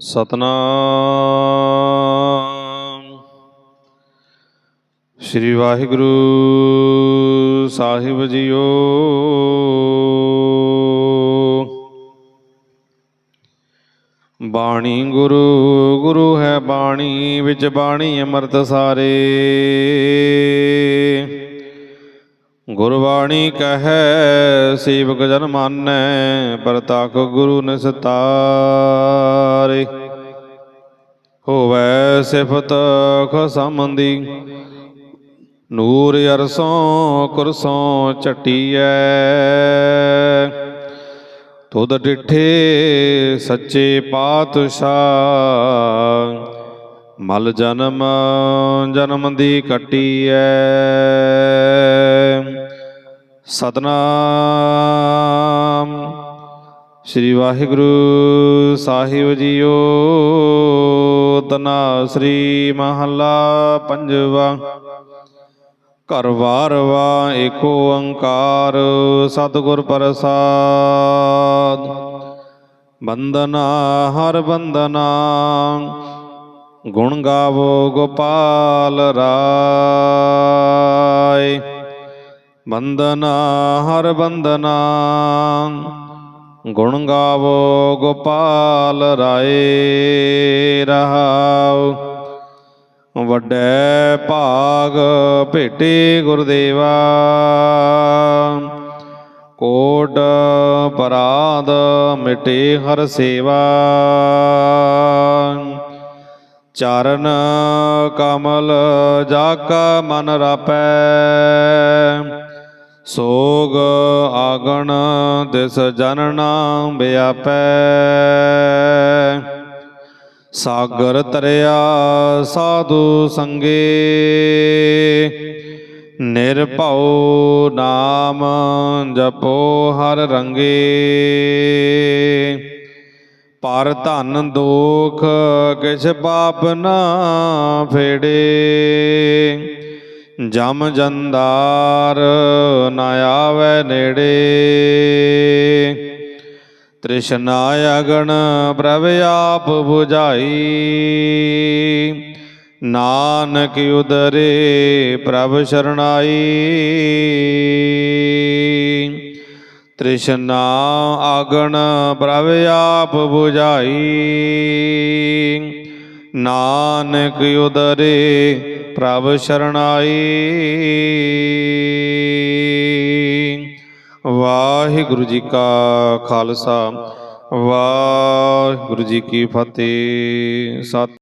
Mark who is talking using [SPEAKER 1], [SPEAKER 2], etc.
[SPEAKER 1] ਸਤਨਾਮ। ਸ੍ਰੀ ਵਾਹਿਗੁਰੂ ਸਾਹਿਬ ਜੀਓ। ਬਾਣੀ ਗੁਰੂ ਗੁਰੂ ਹੈ ਬਾਣੀ ਵਿੱਚ ਬਾਣੀ ਅੰਮ੍ਰਿਤ ਸਾਰੇ। ਗੁਰਬਾਣੀ ਕਹੈ, ਸੇਵਕ ਜਨ ਮਾਨੈ, ਪ੍ਰਤਖ ਗੁਰੂ ਨਿਸਤਾਰੇ। ਹੋਵੈ ਸਿਫਤ ਖਸਮੰਦੀ ਨੂਰ ਅਰਸੋਂ ਕੁਰਸੋਂ ਚਟੀਐ ਤੁਧ ਡਿਠੇ ਸੱਚੇ ਪਾਤਸ਼ਾਹ ਮਲ ਜਨਮ ਜਨਮ ਦੀ ਕੱਟੀਐ। ਸਤਨਾਮ। ਸ੍ਰੀ ਵਾਹਿਗੁਰੂ ਸਾਹਿਬ ਜੀਓ, ਤਨਾ ਸ੍ਰੀ ਮਹੱਲਾ ਪੰਜਵਾ। ਘਰ ਵਾਰਵਾ ਏਕੋ ਓੰਕਾਰ, ਸਤਿਗੁਰ ਪ੍ਰਸਾਦ। ਬੰਦਨਾ ਹਰ ਬੰਦਨਾ ਗੁਣ ਗਾਵੋ ਗੋਪਾਲ ਰਾਏ। ਬੰਦਨਾ, ਹਰ ਬੰਦਨਾ, ਗੁਣ ਗਾਵੋ ਗੋਪਾਲ ਰਾਏ ਰਹਾਉ। ਵੱਡੇ ਭਾਗ ਭੇਟੇ ਗੁਰਦੇਵਾ। ਕੋਟ ਪਰਾਦ ਮਿਟੇ ਹਰ ਸੇਵਾ। ਚਰਨ ਕਮਲ ਜਾ ਕਾ ਮਨ ਰਾਪੈ। ਸੋਗ ਆਗਣ ਦਿਸ ਜਨਨਾ ਬਿਆਪੈ ਸਾਗਰ ਤਰਿਆ ਸਾਧੂ ਸੰਗੇ। ਨਿਰਭਉ ਨਾਮ ਜਪੋ ਹਰ ਰੰਗੇ। ਪਰ ਧਨ ਦੋਖ, ਕਿਛ ਪਾਪ ਨਾ ਫੇੜੇ। ਜਮ ਜੰਦਾਰ ਨਾ ਆਵੇ ਨੇੜੇ। ਤ੍ਰਿਸ਼ਨਾ ਅਗਣ ਪ੍ਰਭ ਆਪ 부ਝਾਈ। ਨਾਨਕ ਉਦਰੇ ਪ੍ਰਭ ਸਰਣਾਈ। ਤ੍ਰਿਸ਼ਨਾ ਆਗਣ ਪ੍ਰਭ ਆਪ 부ਝਾਈ ਨਾਨਕ ਉਦਰੇ ਪ੍ਰਭ ਸਰਣਾਈ। ਵਾਹਿਗੁਰੂ ਜੀ ਕਾ ਖਾਲਸਾ, ਵਾਹਿਗੁਰੂ ਜੀ ਕੀ ਫਤਿਹ। ਸਤਿ